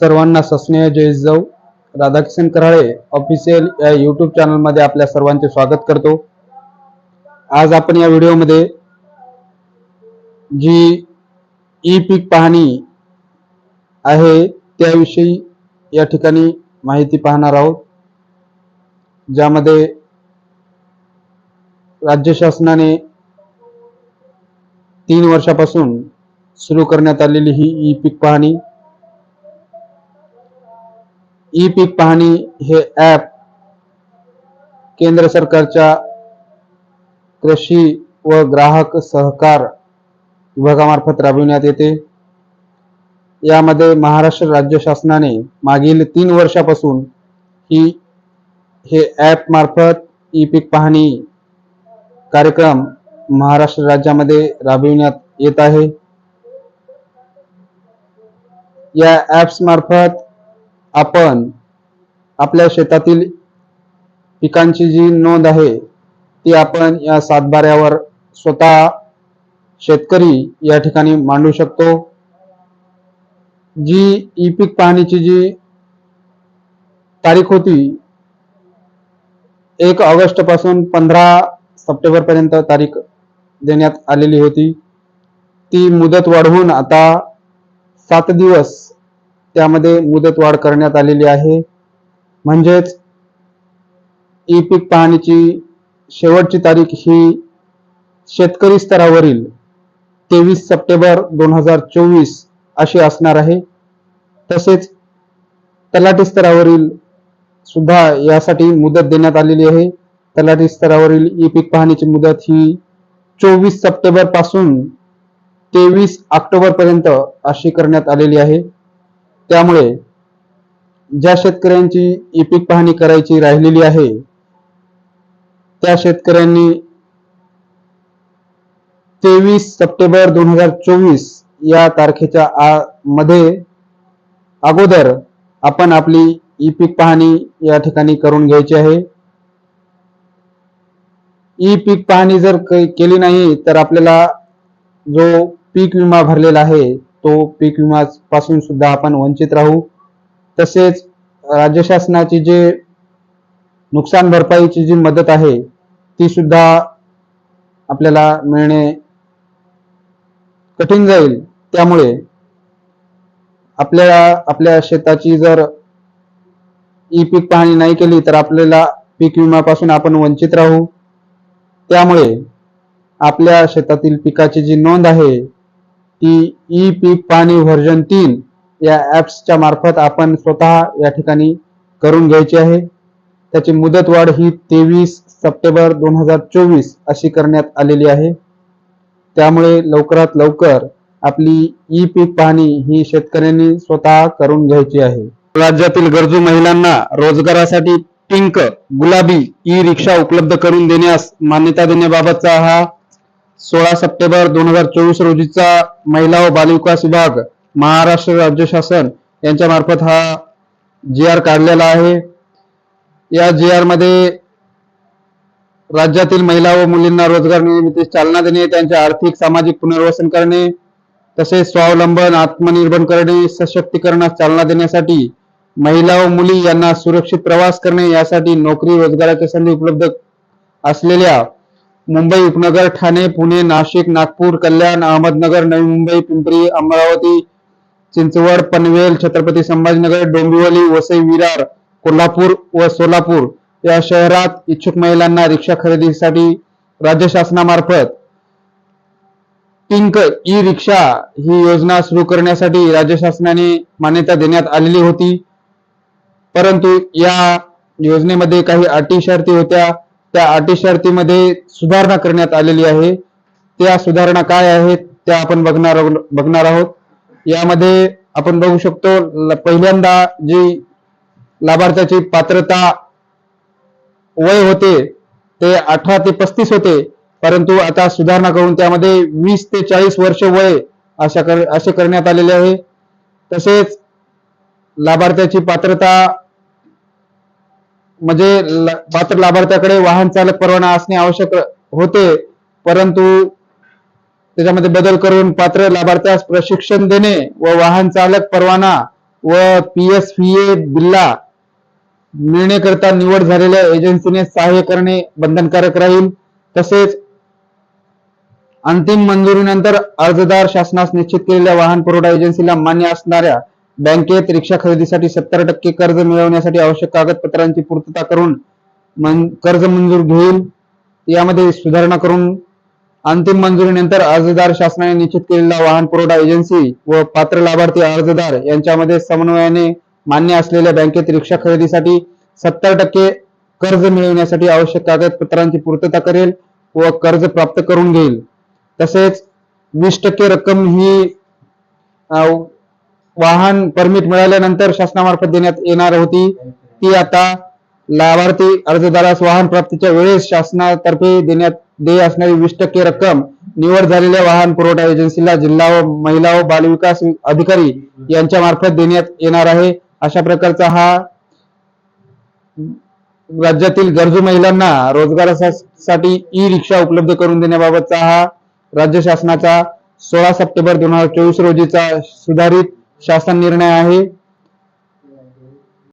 सर्वांना सस्नेह जय जाऊ राधाकिशन कराळे ऑफिशियल या युट्यूब चॅनलमध्ये आपल्या सर्वांचे स्वागत करतो. आज आपण या व्हिडिओमध्ये जी ई पीक पाहणी आहे त्याविषयी या ठिकाणी माहिती पाहणार आहोत. ज्यामध्ये राज्य शासनाने तीन वर्षापासून सुरू करण्यात आलेली ही ई पीक पाहणी. ई पीक पाहणी हे ॲप केंद्र सरकारच्या कृषी व ग्राहक सहकार विभागामार्फत राबविण्यात येते. यामध्ये महाराष्ट्र राज्य शासनाने मागील तीन वर्षापासून ही हे ॲप मार्फत ई पीक पाहणी कार्यक्रम महाराष्ट्र राज्यामध्ये राबविण्यात येत आहे. या ॲप्स मार्फत आपण आपल्या शेतातील पिकांची जी नोंद आहे ती आपण या सातबाऱ्यावर स्वतः शेतकरी या ठिकाणी मांडू शकतो. जी ई पीक पाहणीची जी तारीख होती एक ऑगस्टपासून पंधरा सप्टेंबर पर्यंत तारीख देण्यात आलेली होती. ती मुदत वाढवून आता सात दिवस त्यामध्ये मुदत वाढ करण्यात आलेली आहे. म्हणजेच ई पीक पाहणीची शेवटची तारीख ही शेतकरी स्तरावरील तेवीस सप्टेंबर दोन हजार चोवीस अशी असणार आहे. तसेच तलाठी स्तरावरील सुद्धा यासाठी मुदत देण्यात आलेली आहे. तलाठी स्तरावरील ई पीक पाहणीची मुदत ही चोवीस सप्टेंबरपासून तेवीस ऑक्टोबर पर्यंत अशी करण्यात आलेली आहे. त्यामुळे ज्या शेतकऱ्यांची ई पीक पाहणी करायची राहिलेली आहे त्या शेतकऱ्यांनी तेवीस सप्टेंबर दोन हजार चोवीस या तारखेच्या आ- मध्ये अगोदर आपण आपली ई पीक पाहणी या ठिकाणी करून घ्यायची आहे. ई पीक पाहणी जर केली नाही तर आपल्याला जो पीक विमा भरलेला आहे तो पीक विमा पासून सुद्धा आपण वंचित राहू. तसेच राज्य शासनाची जे नुकसान भरपाईची जी मदत आहे ती सुद्धा आपल्याला मिळणे कठीण जाईल. त्यामुळे आपल्याला आपल्या शेताची जर ई पीक पाहणी नाही केली तर आपल्याला पीक विम्यापासून आपण वंचित राहू. त्यामुळे आपल्या शेतातील पिकाची जी नोंद आहे ती ई पीक पाहणी व्हर्जन तीन या ऍप्सच्या मार्फत आपण स्वतः या ठिकाणी करून घ्यायची आहे. त्याची मुदत वाढ ही तेवीस सप्टेंबर दोन हजार चोवीस अशी करण्यात आलेली आहे. त्यामुळे लवकरात लवकर आपली ई पीक पाहणी ही शेतकऱ्यांनी स्वतः करून घ्यायची आहे. राज्यातील गरजू महिलांना रोजगारासाठी पिंक गुलाबी ई रिक्षा उपलब्ध करून देण्यास मान्यता देण्याबाबतचा हा सोळा सप्टेंबर दोन हजार चोवीस रोजीचा महिला व बालविकास विभाग महाराष्ट्र राज्य शासन यांच्या मार्फत हा जी आर काढलेला आहे. या जी आरमध्ये राज्यातील महिला व मुलींना रोजगार निर्मितीस चालना देणे त्यांचे आर्थिक सामाजिक पुनर्वसन करणे तसेच स्वावलंबन आत्मनिर्भर करणे सशक्तीकरणास चालना देण्यासाठी महिला व मुली यांना सुरक्षित प्रवास करणे यासाठी नोकरी रोजगाराच्या संधी उपलब्ध असलेल्या मुंबई उपनगर ठाणे पुणे नाशिक नागपूर कल्याण अहमदनगर नवी मुंबई पिंपरी अमरावती चिंचवड पनवेल छत्रपती संभाजीनगर डोंबिवली वसई विरार कोल्हापूर व सोलापूर या शहरात इच्छुक महिलांना रिक्षा खरेदीसाठी राज्य शासनामार्फत पिंक ई रिक्षा ही योजना सुरू करण्यासाठी राज्य शासनाने मान्यता देण्यात आलेली होती. परंतु या योजनेमध्ये काही अटी शर्ती होत्या. त्या अटी शर्तीमध्ये सुधारणा करण्यात आलेली आहे. त्या सुधारणा काय आहेत त्या आपण बघणार बघणार आहोत. यामध्ये आपण बघू शकतो पहिल्यांदा जी लाभार्थ्याची पात्रता वय होते ते अठरा ते पस्तीस होते. परंतु आता सुधारणा करून त्यामध्ये वीस ते चाळीस वर्ष वय अशा कर असे करण्यात आलेले आहे. तसेच लाभार्थ्याची पात्रता म्हणजे पात्र लाभार्थ्याकडे वाहन चालक परवाना असणे आवश्यक होते परंतु त्याच्यामध्ये बदल करून पात्र लाभार्थ्यास प्रशिक्षण देणे व वाहन चालक परवाना व पी एस ए बिल्ला मिळण्याकरता निवड झालेल्या एजन्सीने सहाय्य करणे बंधनकारक राहील. तसेच अंतिम मंजुरीनंतर अर्जदार शासनास निश्चित केलेल्या वाहन पुरवठा एजन्सीला मान्य असणाऱ्या बँकेत रिक्षा खरेदीसाठी सत्तर टक्के कर्ज मिळवण्यासाठी आवश्यक कागदपत्रांची पूर्तता करून मन- कर्ज मंजूर घेईल यामध्ये सुधारणा करून अंतिम मंजुरीनंतर अर्जदार शासनाने निश्चित केलेला वाहन पुरवठा एजन्सी व पात्र लाभार्थी अर्जदार यांच्यामध्ये समन्वयाने मान्य असलेल्या बँकेत रिक्षा खरेदीसाठी सत्तर टक्के कर्ज मिळवण्यासाठी आवश्यक कागदपत्रांची पूर्तता करेल व कर्ज प्राप्त करून घेईल. तसेच वीस टक्के रक्कम ही वाहन परमिट मिळाल्यानंतर शासनामार्फत देण्यात येणार होती. ती आता लाभार्थी अर्जदारास वाहन प्राप्तीच्या वेळेस शासनातर्फे देण्यात देय असणारी वीस टक्के रक्कम निवड झालेल्या वाहन पुरवठा एजन्सीला जिल्हा व महिला व बालविकास अधिकारी यांच्या मार्फत देण्यात येणार आहे. अशा प्रकारचा हा राज्यातील गरजू महिलांना रोजगारासाठी ई रिक्षा उपलब्ध करून देण्याबाबतचा हा राज्य शासनाचा सोळा सप्टेंबर दोन हजार चोवीस रोजीचा सुधारित शासन निर्णय आहे.